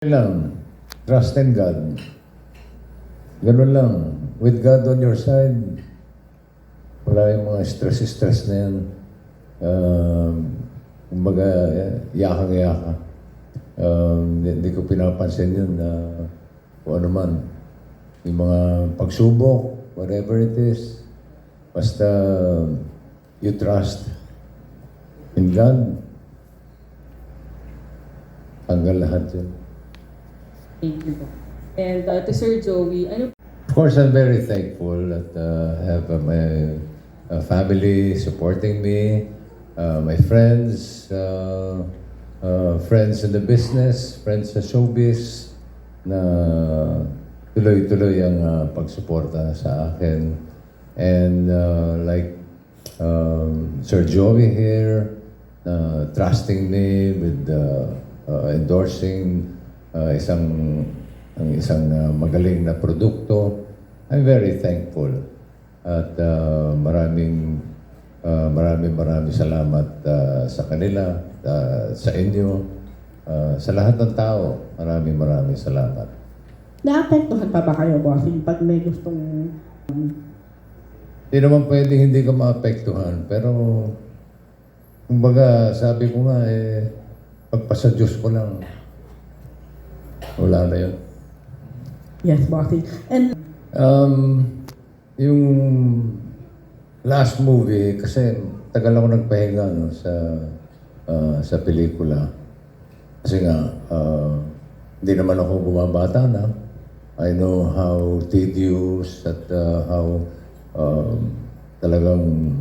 lang. Trust in God. Ganun lang. With God on your side, wala yung mga stress-stress na yan. Um, kumbaga, yaka-yaka. Um, di, di ko pinapansin yun na kung ano man. Yung mga pagsubok, whatever it is, basta you trust in God, hanggang lahat yun. And uh, to Sir Joey, ano Of course, I'm very thankful that uh, have uh, my uh, family supporting me, uh, my friends, uh, uh, friends in the business, friends sa showbiz, na tuloy-tuloy ang uh, pagsuporta sa akin. And uh, like um, Sir Joey here, uh, trusting me with uh, uh, endorsing uh, isang ang isang uh, magaling na produkto. I'm very thankful. At uh, maraming uh, maraming maraming salamat uh, sa kanila, uh, sa inyo, uh, sa lahat ng tao. Maraming maraming salamat. Naapektuhan pa ba kayo, bossing, pag may gustong... Hindi naman pwedeng hindi ka maapektuhan. Pero, kumbaga, sabi ko nga, eh, pagpasa Diyos ko lang. Wala na yun. Yes, bossing. And Um, yung last movie, kasi tagal ako nagpahinga no, sa ah, sa pelikula. Kasi nga, ah, hindi naman ako bumabata na. I know how tedious at ah, how um, talagang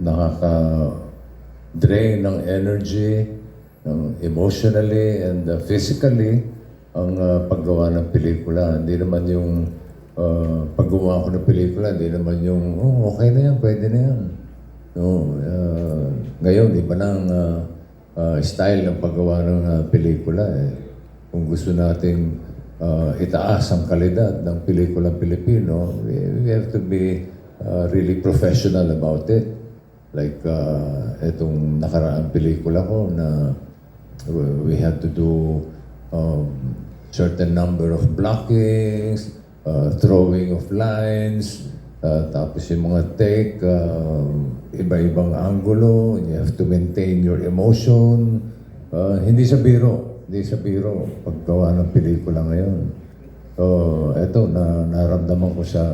nakaka-drain ng energy, ng emotionally and ah, physically ang ah, paggawa ng pelikula. Hindi naman yung uh, paggawa ko ng pelikula, hindi naman yung, oh, okay na yan, pwede na yan. No, ah, ngayon, iba na ang ah, ah, style ng paggawa ng ah, pelikula. Eh. Kung gusto nating ah, itaas ang kalidad ng pelikulang Pilipino, we, we have to be ah, really professional about it. Like, uh, itong nakaraang pelikula ko na we had to do um, certain number of blockings, uh, throwing of lines, uh, tapos yung mga take, uh, iba-ibang angulo, you have to maintain your emotion. Uh, hindi sa biro, hindi sa biro paggawa ng pelikula ngayon. So, eto, na, naramdaman ko sa,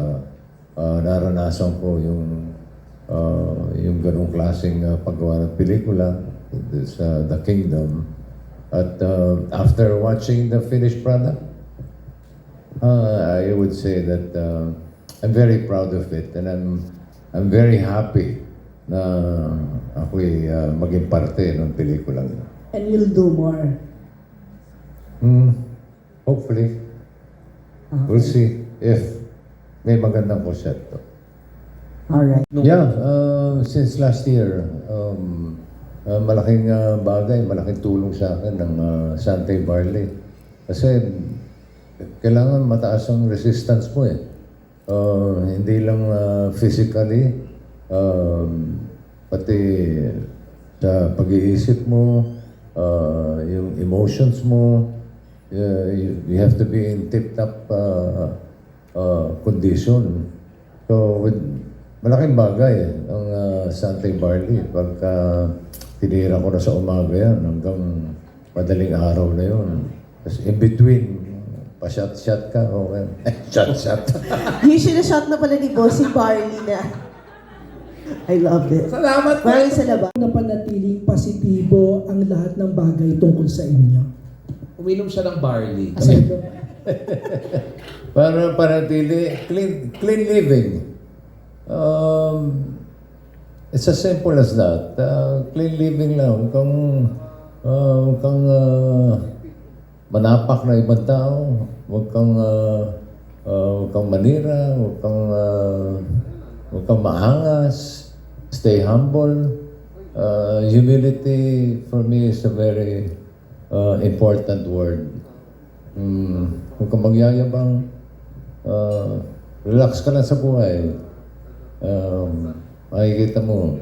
uh, naranasan ko yung, uh, yung ganong klaseng uh, paggawa ng pelikula sa The Kingdom. At uh, after watching the finished product, uh, I would say that uh, I'm very proud of it and I'm I'm very happy na ako'y uh, maging parte ng pelikulang yun. and you'll do more. Hmm, hopefully, we'll see if may magandang konsepto. Alright. Yeah, uh, since last year, um, uh, malaking uh, bagay, malaking tulong sa akin ng uh, Sante Barley. Kasi kailangan mataas ang resistance mo eh. Uh, hindi lang uh, physically, um, pati sa pag-iisip mo, uh, yung emotions mo, uh, you, you have to be in tip-top uh, uh, condition. So, with, malaking bagay eh, ang uh, Sante Barley. Pagka tinira ko na sa umaga yan, hanggang madaling araw na yun. Tapos in between, pa-shot-shot ka, okay. shot-shot. Yung sinashot na pala ni Bossing Barley na. I love it. Salamat po. Maraming salamat. na panatiling positibo ang lahat ng bagay tungkol sa inyo. Uminom siya ng barley. Aside from, Para panatili, clean, clean living. Um, it's as simple as that. Uh, clean living lang. Kang, uh, kang uh, manapak na ibang tao. Huwag kang, uh, uh, huwag kang manira. Huwag kang, uh, huwag kang maangas. Stay humble. Uh, humility for me is a very uh, important word. Mm, huwag kang magyayabang. Uh, relax ka lang sa buhay. Um, makikita mo,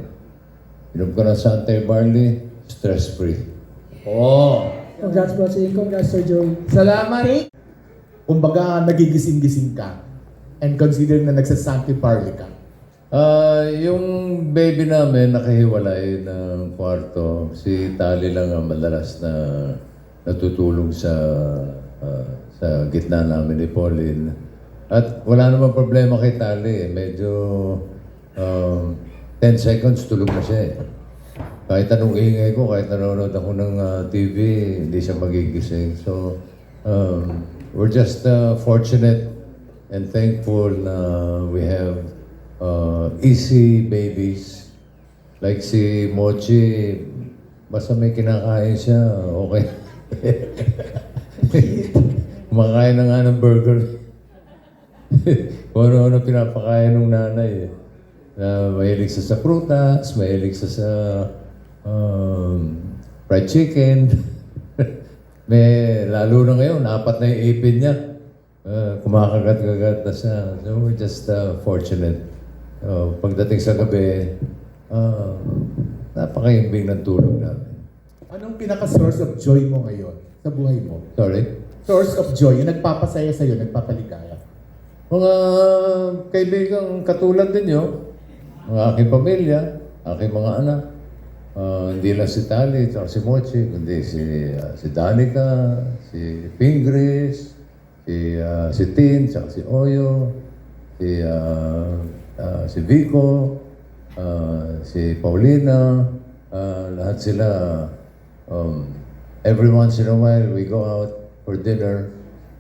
inom ka ng Sante Barley, stress-free. Oh, Congrats, bossing. Congrats, Sir Joey. Salamat. Kumbaga, nagigising-gising ka. And considering na nagsasanti parley ka. Ah, yung baby namin nakahiwalay ng kwarto. Si Tali lang ang madalas na natutulog sa ah, sa gitna namin ni Pauline. At wala namang problema kay Tali. eh. Medyo um, 10 seconds tulog na siya eh. Kahit anong ingay ko, kahit nanonood ako ng ah, TV, hindi siya magigising. So, um, we're just uh, fortunate and thankful na we have uh, easy babies. Like si Mochi, basta may kinakain siya, okay. Kumakain na nga ng burger. Kung ano-ano pinapakain ng nanay eh. Na mahilig siya sa prutas, mahilig siya sa um, fried chicken. May, lalo na ngayon, apat na yung ipin niya. Uh, kumakagat-kagat na siya. So we're just uh, fortunate. Uh, pagdating sa gabi, uh, napakaimbing ng tulog namin. Anong pinaka-source of joy mo ngayon sa buhay mo? Sorry? Source of joy, yung nagpapasaya sa'yo, nagpapaligaya. Mga kaibigang katulad ninyo, ang aking pamilya, aking mga anak, Ah, hindi lang si Tali, at si Mochi, kundi si, ah, si Danica, si Pingris, si, ah, si Tin, saka si Oyo, si, ah, ah, si Vico, ah, si Paulina, ah, lahat sila, um, every once in a while we go out for dinner,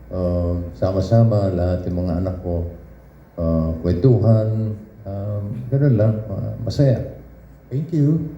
um, sama-sama, lahat yung mga anak ko, uh, kwentuhan, um, ganun lang, ah, masaya. Thank you.